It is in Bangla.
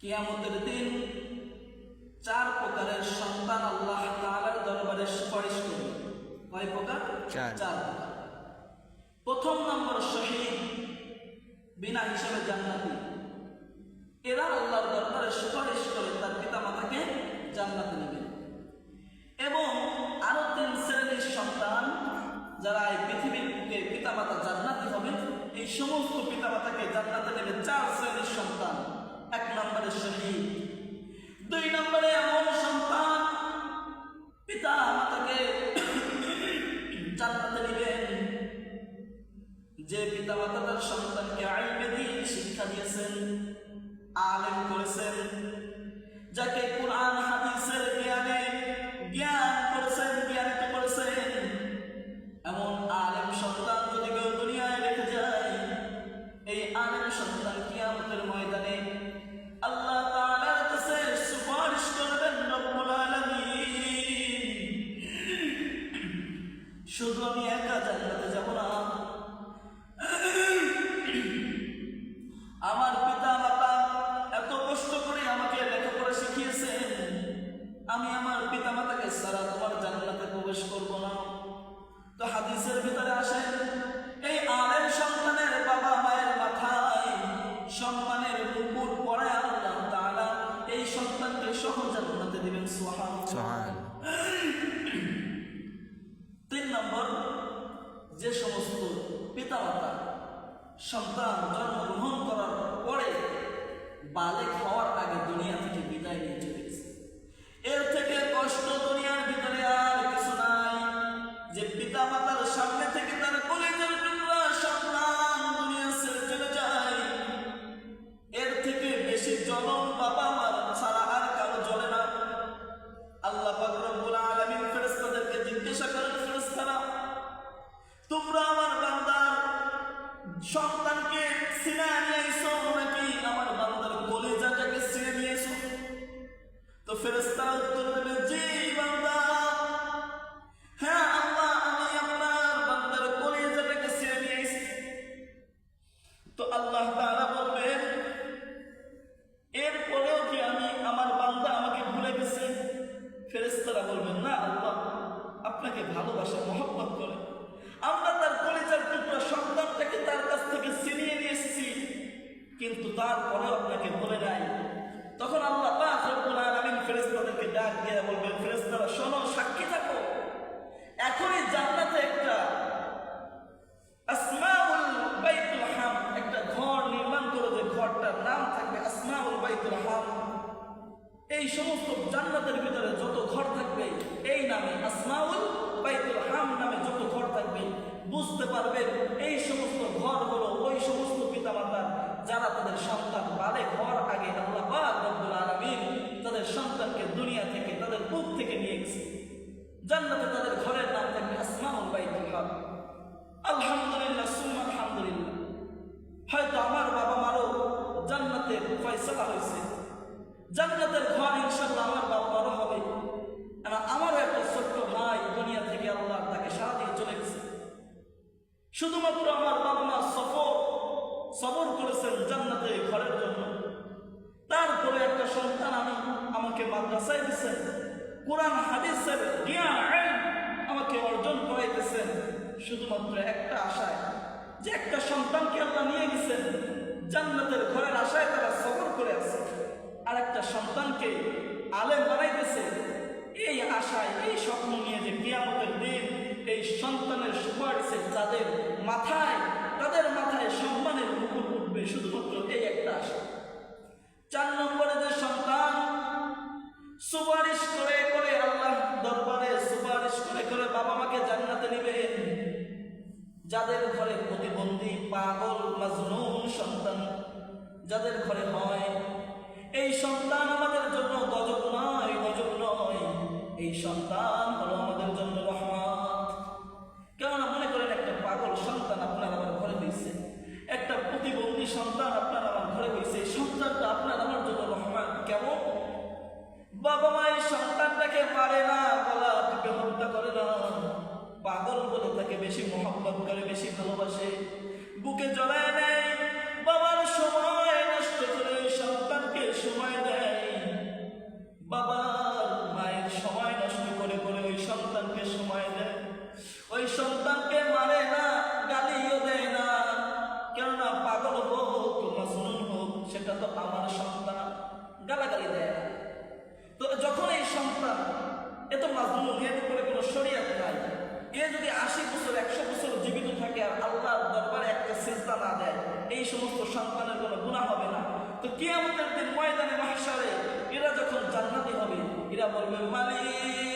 কিয়ামতের দিন চার প্রকারের সন্তান আল্লাহ তাআলার দরবারে সুপারিশ করবে। কয় প্রকার? চার। প্রকার। প্রথম নম্বর শহীদ বিনা হিসাবে জান্নাতি। এরা আল্লাহর দরবারে সুপারিশ করে তার পিতা মাতাকে জান্নাতে নেবেন এবং আরও তিন শ্রেণির সন্তান যারা এই পৃথিবীর বুকে পিতামাতা জান্নাতি হবে এই সমস্ত পিতামাতাকে জান্নাতে নেবে চার শ্রেণির সন্তান। এক নম্বরে শহীদ, দুই নম্বরে এমন সন্তান, পিতা মাতাকে জান্নাতে নেবেন। যে পিতা মাতা সন্তানকে আইনে দিয়ে শিক্ষা দিয়েছেন, আলেম করেছেন, যাকে শুধু আমি একা জান্নাতে যাব না আমার পিতা মাতা এত কষ্ট করে আমাকে লেখাপড়া শিখিয়েছেন আমি আমার পিতা মাতাকে সারা তোমার জান্নাতে প্রবেশ করব না। তো হাদিসের ভিতরে আসেন এই আলেম সন্তানের বাবা মায়ের মাথায় সম্মানের মুকুট পড়ায় আল্লাহ তাআলা এই সন্তানকে সহ জান্নাতে দিবেন। সোহান নম্বর যে সমস্ত পিতা মাতা সন্তান জন্মগ্রহণ করার পরে বালেক হওয়ার আপনাকে ভালোবাসে, মহব্বত করে। আমরা তার কলিজার টুকরা সন্তানটাকে তার কাছ থেকে ছিনিয়ে নিয়ে এসেছি। কিন্তু তারপরেও আপনাকে বলে নাই। তখন আল্লাহ পাক রব্বুল ডাক দিয়ে বলবেন, ফেরেশতারা, শোনো, সাক্ষী থাকো। এখনই জান্নাতে একটা আসমাউল বাইতুল হাম, একটা ঘর নির্মাণ করে যে ঘরটার নাম থাকবে আসমাউল বাইতুল হাম। এই সমস্ত জান্নাতের ভিতরে যত ঘর থাকবে, এই নামে আসমাউল বাইতুল নামে যত ঘর থাকবে, বুঝতে পারবেন এই সমস্ত ঘর হলো ওই সমস্ত পিতামাতার যারা তাদের সন্তান বালে ঘর আগে আল্লাহ আলামিন তাদের সন্তানকে দুনিয়া থেকে, তাদের বুক থেকে নিয়ে গেছে। জান্নাতে তাদের ঘরের নাম থাকবে আসমাউল বাইতুল হাম আলহামদুলিল্লাহ, সুম্মা আলহামদুলিল্লাহ। হয়তো আমার বাবা মারও জান্নাতের ফয়সালা হয়েছে। জান্নাতের ঘর ইনশাল্লাহ আমার বাবা মারও হবে আর আমারও একটা ছোট্ট ভাই দুনিয়া থেকে আল্লাহ তাকে সারা দিয়ে চলে গেছে শুধুমাত্র আমার বাবা মা সফর সবর করেছেন জান্নাতের ঘরের জন্য। তারপরে একটা সন্তান আমি আমাকে মাদ্রাসায় দিচ্ছেন কোরআন, হাদিসের জ্ঞান আমাকে অর্জন করাইতেছেন। শুধুমাত্র একটা আশায় যে একটা সন্তানকে আল্লাহ নিয়ে গেছেন, জান্নাতের ঘরের আশায় তারা সবর করে আছে। আর একটা সন্তানকে আলেম বানাইতেছে, এই আশায়, এই স্বপ্ন এই সন্তানের সুপারিশে তাদের মাথায় তাদের মাথায় সম্মানের মুকুট উঠবে শুধুমাত্র এই একটা আশা। চার নম্বরে যে সন্তান, সুপারিশ করে করে আল্লাহ দরবারে সুপারিশ করে করে বাবা মাকে জান্নাতে নেবেন যাদের ঘরে প্রতিবন্ধী পাগল মাজনুন সন্তান যাদের ঘরে হয়, এই সন্তান আমাদের জন্য গজব নয় গজব নয়। এই সন্তান হলো আমাদের সন্তান আপনার আমার ঘরে হয়েছে সন্তানটা আপনার আমার জন্য রহমান। কেমন? বাবা মা এই সন্তানটাকে পারে না, গলা টিপে হত্যা করে না। পাগল বলে তাকে বেশি মহব্বত করে, বেশি ভালোবাসে। তো আমার সন্তান গালাগালি দেয় না। তো যখন এই সন্তান এত মাজলুম, এর উপরে কোনো শরীয়ত নাই, এ যদি আশি বছর, একশো বছর জীবিত থাকে আর আল্লাহর দরবারে একটা সিজদা না দেয়, এই সমস্ত সন্তানের কোনো গুণা হবে না। তো কিয়ামতের দিন ময়দানে, মাহশারে, এরা যখন জান্নাতি হবে, এরা বলবে, মালিক